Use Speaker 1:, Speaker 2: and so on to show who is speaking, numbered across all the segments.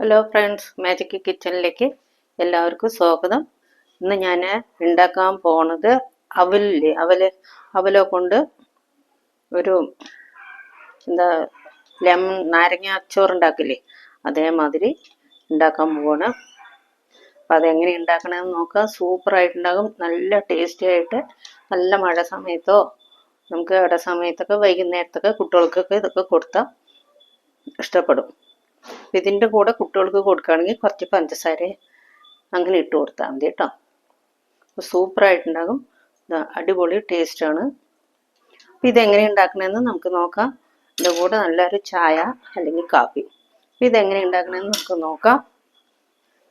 Speaker 1: Hello friends magic കിച്ചണിലേക്ക് എല്ലാവർക്കും സ്വാഗതം. ഇന്ന് ഞാൻ ഉണ്ടാക്കാൻ പോണത് അവലില്ലേ അവൽ അവലോ കൊണ്ട് ഒരു എന്താ ലെമൺ നാരങ്ങ അച്ചോറ് ഉണ്ടാക്കില്ലേ? അതേമാതിരി ഉണ്ടാക്കാൻ പോവാണ്. അപ്പം അതെങ്ങനെ ഉണ്ടാക്കണമെന്ന് നോക്കാം. സൂപ്പറായിട്ടുണ്ടാകും നല്ല ടേസ്റ്റി ആയിട്ട് നല്ല മഴ സമയത്തോ നമുക്ക് ഇട സമയത്തൊക്കെ വൈകുന്നേരത്തൊക്കെ കുട്ടികൾക്കൊക്കെ ഇതൊക്കെ കൊടുത്താൽ ഇഷ്ടപ്പെടും. ഇതിന്റെ കൂടെ കുട്ടികൾക്ക് കൊടുക്കുകയാണെങ്കിൽ കുറച്ച് പഞ്ചസാര അങ്ങനെ ഇട്ട് കൊടുത്താൽ മതി കേട്ടോ. സൂപ്പറായിട്ടുണ്ടാകും അടിപൊളി ടേസ്റ്റാണ് അപ്പോൾ ഇതെങ്ങനെ ഉണ്ടാക്കണമെന്ന് നമുക്ക് നോക്കാം. ഇതിന്റെ കൂടെ നല്ലൊരു ചായ അല്ലെങ്കിൽ കാപ്പി അപ്പോൾ ഇതെങ്ങനെ ഉണ്ടാക്കണമെന്ന് നമുക്ക് നോക്കാം.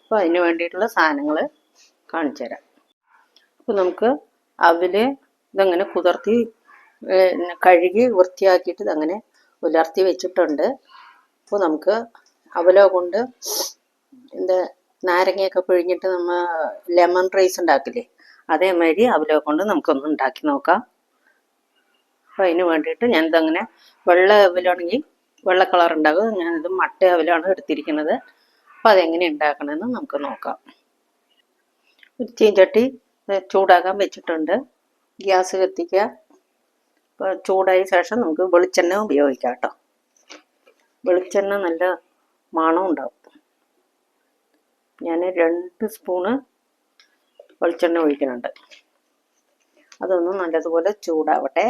Speaker 1: അപ്പോൾ അതിന് വേണ്ടിയിട്ടുള്ള സാധനങ്ങൾ കാണിച്ചു തരാം. അപ്പോൾ നമുക്ക് അവിൽ ഇതങ്ങനെ കുതിർത്തി കഴുകി വൃത്തിയാക്കിയിട്ട് ഇതങ്ങനെ ഉലർത്തി വെച്ചിട്ടുണ്ട്. അപ്പോൾ നമുക്ക് അവലോ കൊണ്ട് എന്താ നാരങ്ങയൊക്കെ പിഴിഞ്ഞിട്ട് നമ്മൾ ലെമൺ റൈസ് ഉണ്ടാക്കില്ലേ അതേമാതിരി അവലോ കൊണ്ട് നമുക്കൊന്ന് ഉണ്ടാക്കി നോക്കാം. അപ്പോൾ അതിന് വേണ്ടിയിട്ട് ഞാനിതങ്ങനെ വെള്ള അവലാണെങ്കിൽ വെള്ള കളർ ഉണ്ടാകും. ഞാനിത് മട്ട അവലാണ് എടുത്തിരിക്കുന്നത്. അപ്പോൾ അതെങ്ങനെ ഉണ്ടാക്കണമെന്ന് നമുക്ക് നോക്കാം. ഒരു ചീഞ്ചട്ടി ചൂടാക്കാൻ വെച്ചിട്ടുണ്ട്. ഗ്യാസ് കത്തിക്കുക. അപ്പോൾ ചൂടായ ശേഷം നമുക്ക് വെളിച്ചെണ്ണ ഉപയോഗിക്കാം കേട്ടോ. വെളിച്ചെണ്ണ നല്ല മണം ഉണ്ടാവും ഞാൻ രണ്ട് സ്പൂണ് വെളിച്ചെണ്ണ ഒഴിക്കുന്നുണ്ട്. അതൊന്ന് നല്ലതുപോലെ ചൂടാവട്ടെ.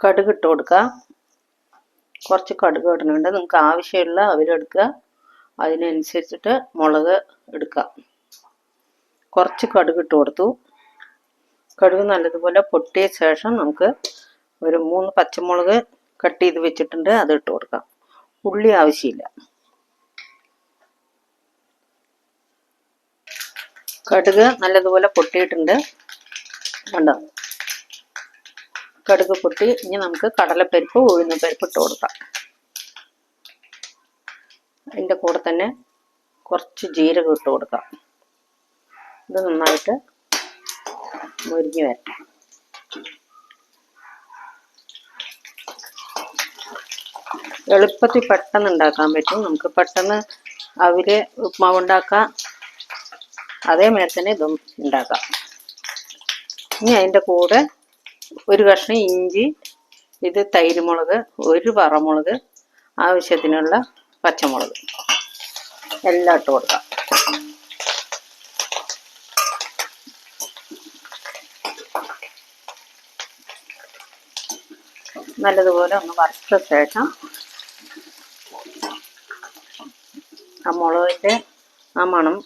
Speaker 1: കടുക് ഇട്ട് കൊടുക്കുക. കുറച്ച് കടുക് ഇടണുണ്ട് നിങ്ങൾക്ക് ആവശ്യമുള്ള അവരെടുക്കുക അതിനനുസരിച്ചിട്ട് മുളക് എടുക്കുക. കുറച്ച് കടുക് ഇട്ട് കൊടുത്തു. കടുക് നല്ലതുപോലെ പൊട്ടിയ ശേഷം നമുക്ക് ഒരു മൂന്ന് പച്ചമുളക് കട്ട് ചെയ്ത് വെച്ചിട്ടുണ്ട് അത് ഇട്ട് കൊടുക്കാം. ഉള്ളി ആവശ്യമില്ല. കടുക് നല്ലതുപോലെ പൊട്ടിയിട്ടുണ്ട്. കണ്ടോ? കടുക് പൊട്ടി ഇനി നമുക്ക് കടലപ്പരിപ്പ് ഉഴുന്നപ്പരിപ്പ് ഇട്ട് കൊടുക്കാം. അതിന്റെ കൂടെ തന്നെ കുറച്ച് ജീരകം ഇട്ട് കൊടുക്കാം. ഇത് നന്നായിട്ട് മുരിഞ്ഞ് വരട്ടെ എളുപ്പത്തിൽ പെട്ടെന്ന് ഉണ്ടാക്കാൻ പറ്റും. നമുക്ക് പെട്ടെന്ന് അവിൽ ഉപ്മാവ് ഉണ്ടാക്കാം. അതേമാതിരി തന്നെ ഇതും ഉണ്ടാക്കാം. ഇനി അതിന്റെ കൂടെ ഒരു കഷ്ണം ഇഞ്ചി ഇത് തൈരുമുളക് ഒരു പറമുളക് ആവശ്യത്തിനുള്ള പച്ചമുളക്. എല്ലാം ഇട്ട് കൊടുക്കാം. നല്ലതുപോലെ ഒന്ന് വറുത്ത ശേഷം മുളകിന്റെ ആ മണം.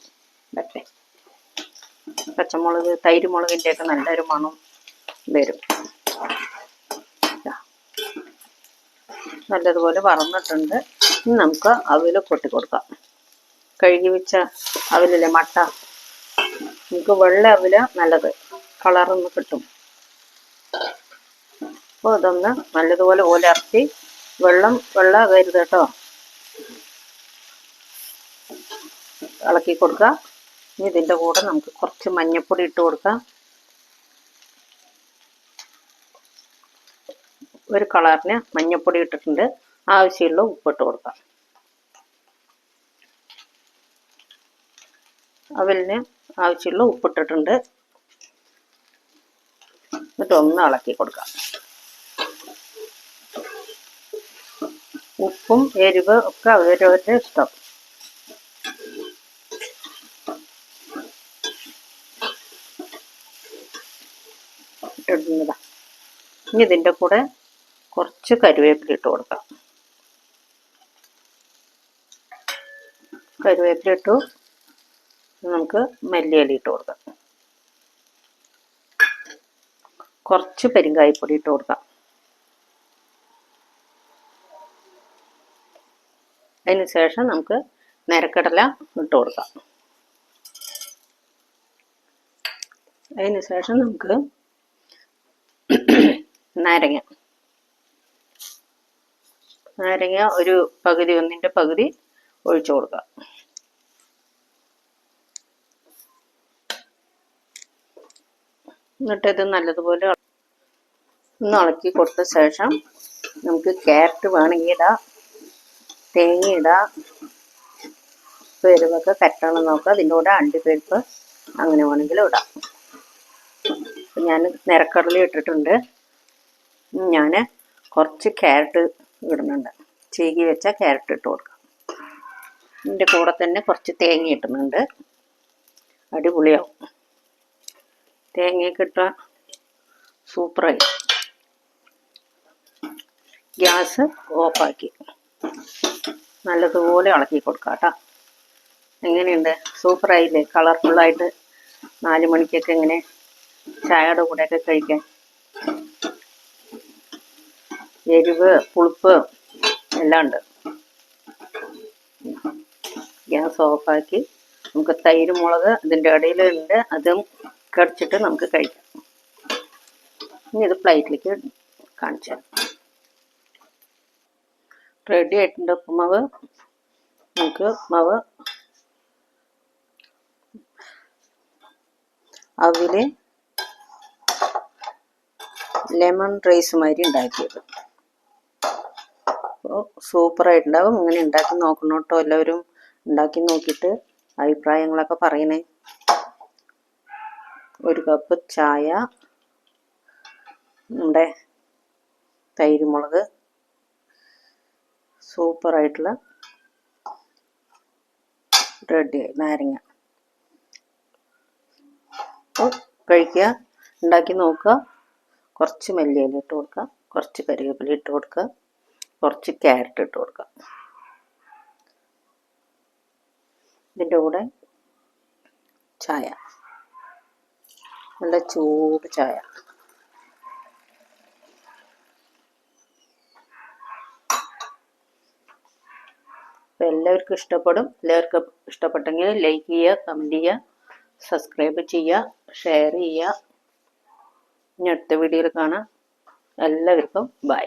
Speaker 1: വരട്ടെ പച്ചമുളക് തൈര് മുളകിന്റെ ഒക്കെ നല്ലൊരു മണം വരും. നല്ലതുപോലെ വറന്നിട്ടുണ്ട്. ഇനി നമുക്ക് അവിൽ പൊട്ടി കൊടുക്കാം. കഴുകി വെച്ച അവിലില്ലേ മട്ട. നമുക്ക് വെള്ള അവില നല്ലത്. കളറൊന്ന് കിട്ടും. അപ്പോൾ ഇതൊന്ന് നല്ലതുപോലെ ഓലർത്തി വെള്ളം വെള്ളം കരുത് കേട്ടോ. ഇളക്കി കൊടുക്കുക ഇനി ഇതിന്റെ കൂടെ നമുക്ക് കുറച്ച് മഞ്ഞൾപ്പൊടി ഇട്ട് കൊടുക്കാം. ഒരു കളറിന് മഞ്ഞൾപ്പൊടി ഇട്ടിട്ടുണ്ട്. ആവശ്യമുള്ള ഉപ്പിട്ട് കൊടുക്കാം. അവലിന് ആവശ്യമുള്ള ഉപ്പിട്ടിട്ടുണ്ട് എന്നിട്ട് ഒന്ന് ഇളക്കി കൊടുക്കാം. ഉപ്പും എരിവ് ഒക്കെ അവരവരുടെ ഇഷ്ടം. ഇട്ടിട്ടുണ്ടതാ ഇനി ഇതിന്റെ കൂടെ കുറച്ച് കരുവേപ്പില ഇട്ട് കൊടുക്കാം. കരുവേപ്പില ഇട്ടു. നമുക്ക് മല്ലിയില ഇട്ട് കൊടുക്കാം. കുറച്ച് പെരിങ്കായപ്പൊടി ഇട്ട് കൊടുക്കാം. അതിന് ശേഷം നമുക്ക് നിരക്കടല ഇട്ട് കൊടുക്കാം. അതിന് ശേഷം നമുക്ക് നാരങ്ങ. നാരങ്ങ ഒരു പകുതി ഒന്നിന്റെ പകുതി ഒഴിച്ചു കൊടുക്കുക. എന്നിട്ട് ഇത് നല്ലതുപോലെ ഒന്ന് ഇളക്കി കൊടുത്ത ശേഷം നമുക്ക് ക്യാരറ്റ് വേണമെങ്കിൽ ഇടാം. തേങ്ങ ഇടാം. പെരുവൊക്കെ കറ്റണം നോക്കാം. അതിന്റെ കൂടെ അണ്ടിപ്പരിപ്പ് അങ്ങനെ വേണമെങ്കിലും ഇടാം. ഞാൻ നിരക്കടല ഇട്ടിട്ടുണ്ട്. ഞാൻ കുറച്ച് ക്യാരറ്റ് ഇടുന്നുണ്ട്. ചീകി വെച്ച ക്യാരറ്റ് ഇട്ട് കൊടുക്കാം. ഇതിന്റെ കൂടെ തന്നെ കുറച്ച് തേങ്ങ ഇട്ടുന്നുണ്ട് അടിപൊളിയാവും. തേങ്ങയൊക്കെ ഇട്ട സൂപ്പറായി. ഗ്യാസ് ഓഫാക്കി. നല്ലതുപോലെ ഇളക്കി കൊടുക്കാം കേട്ടോ. എങ്ങനെയുണ്ട്? സൂപ്പറായില്ലേ? കളർഫുള്ളായിട്ട് നാല് മണിക്കൊക്കെ ഇങ്ങനെ ചായയുടെ കൂടെയൊക്കെ കഴിക്കാൻ? എരിവ് പുളിപ്പ് എല്ലാം ഉണ്ട്. ഗ്യാസ് ഓഫാക്കി നമുക്ക് തൈര് മുളക് അതിന്റെ ഇടയിലുണ്ട് അതും കടിച്ചിട്ട് നമുക്ക് കഴിക്കാം. ഇനി ഇത് പ്ലേറ്റിലേക്ക് കാണിച്ചു റെഡി ആയിട്ടുണ്ട് ഉപ്പുമാവ് നമുക്ക് ഉപ്പുമാവ് അവിൽ ലെമൺ റൈസ് മാതിരി ഉണ്ടാക്കിയത്. അപ്പോൾ സൂപ്പറായിട്ടുണ്ടാവും. ഇങ്ങനെ ഉണ്ടാക്കി നോക്കണം കേട്ടോ എല്ലാവരും. ഉണ്ടാക്കി നോക്കിയിട്ട് അഭിപ്രായങ്ങളൊക്കെ പറയണേ. ഒരു കപ്പ് ചായ നമ്മുടെ മുളക് സൂപ്പറായിട്ടുള്ള റെഡി നാരങ്ങ. കഴിക്കുക. ഉണ്ടാക്കി നോക്കുക. കുറച്ച് മല്ലിയില ഇട്ട് കൊടുക്കുക. കുറച്ച് കറിവേപ്പില ഇട്ട് കൊടുക്കുക. കുറച്ച് ക്യാരറ്റ് ഇട്ട് കൊടുക്കാം. ഇതിന്റെ കൂടെ ചായ. നല്ല ചൂട് ചായ. എല്ലാവർക്കും ഇഷ്ടപ്പെടും. എല്ലാവർക്കും ഇഷ്ടപ്പെട്ടെങ്കിൽ ലൈക്ക് ചെയ്യുക കമന്റ് ചെയ്യുക സബ്സ്ക്രൈബ് ചെയ്യുക ഷെയർ ചെയ്യുക. ഇനി അടുത്ത വീഡിയോയിൽ കാണാം. എല്ലാവർക്കും ബൈ